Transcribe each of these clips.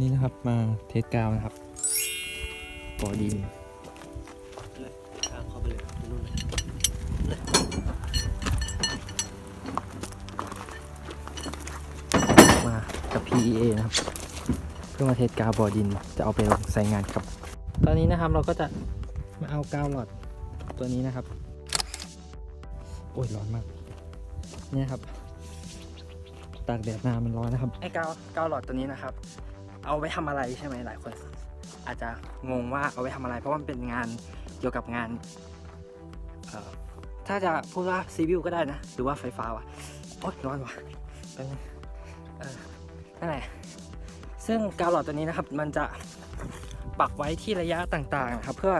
นี่นะครับมาเทสกาวนะครับบ่อดินทางเข้าไปเลยนู่นเลยมากับ PEA นะครับ เพื่อมาเทสกาวบ่อดินจะเอาไปลงใส่งานครับ ตอนนี้นะครับเราก็จะมาเอากาวหลอดตัวนี้นะครับ โอ้ยร้อนมากเนี่ยครับตากแดดนานมันร้อนนะครับไอ้กาวกาวหลอดตัวนี้นะครับ เอาไว้ทำอะไรใช่ไหมหลายคน อาจจะงงว่าเอาไว้ทำอะไร เพราะมันเป็นงานเกี่ยวกับงานถ้าจะพูดว่าซีวิวก็ได้นะ หรือว่าไฟฟ้าวะโอ๊ยร้อนว่ะแป๊บนึงเออนั่นแหละซึ่งกาวหลอดตัวนี้นะครับ มันจะปักไว้ที่ระยะต่างๆนะครับ เพื่อ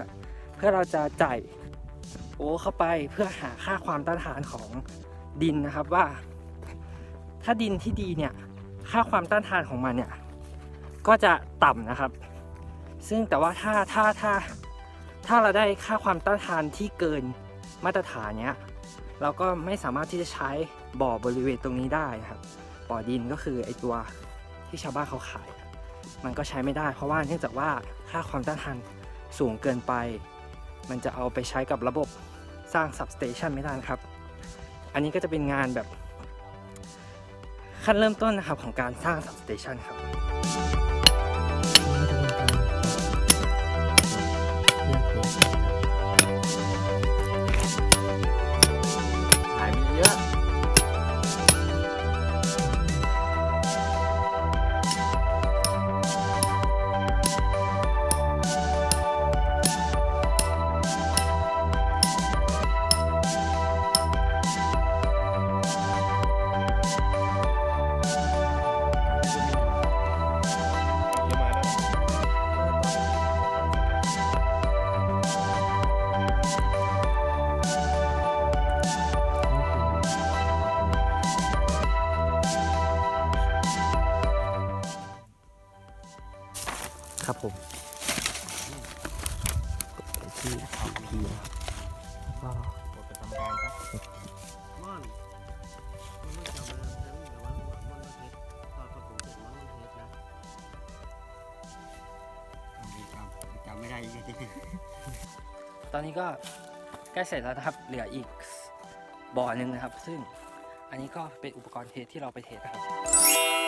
เพื่อเราจะจ่ายโอเข้าไปเพื่อหาค่าความต้านทานของดินนะครับว่า ถ้าดินที่ดีเนี่ย ค่าความต้านทานของมันเนี่ย ก็จะต่ำนะครับ ซึ่งแต่ว่าถ้าถ้าถ้าถ้าเราได้ค่าความต้านทานที่เกินมาตรฐานเนี้ยเราก็ไม่สามารถที่จะใช้บ่อบริเวณตรงนี้ได้นะครับบ่อดินก็คือไอตัวที่ชาวบ้านเขาขาย มันก็ใช้ไม่ได้ เพราะว่าเนื่องจากว่าค่าความต้านทานสูงเกินไป มันจะเอาไปใช้กับระบบสร้าง substation ไม่ได้นะครับ อันนี้ก็จะเป็นงานแบบขั้นเริ่มต้นนะครับของการสร้าง substation ครับ มันเทสตอนประกบผมมันเทสนะจำไม่ได้จริงตอนนี้ก็ใกล้เสร็จแล้วนะครับ เหลืออีกบ่อหนึ่งนะครับ ซึ่งอันนี้ก็เป็นอุปกรณ์เทสที่เราไปเทสนะครับ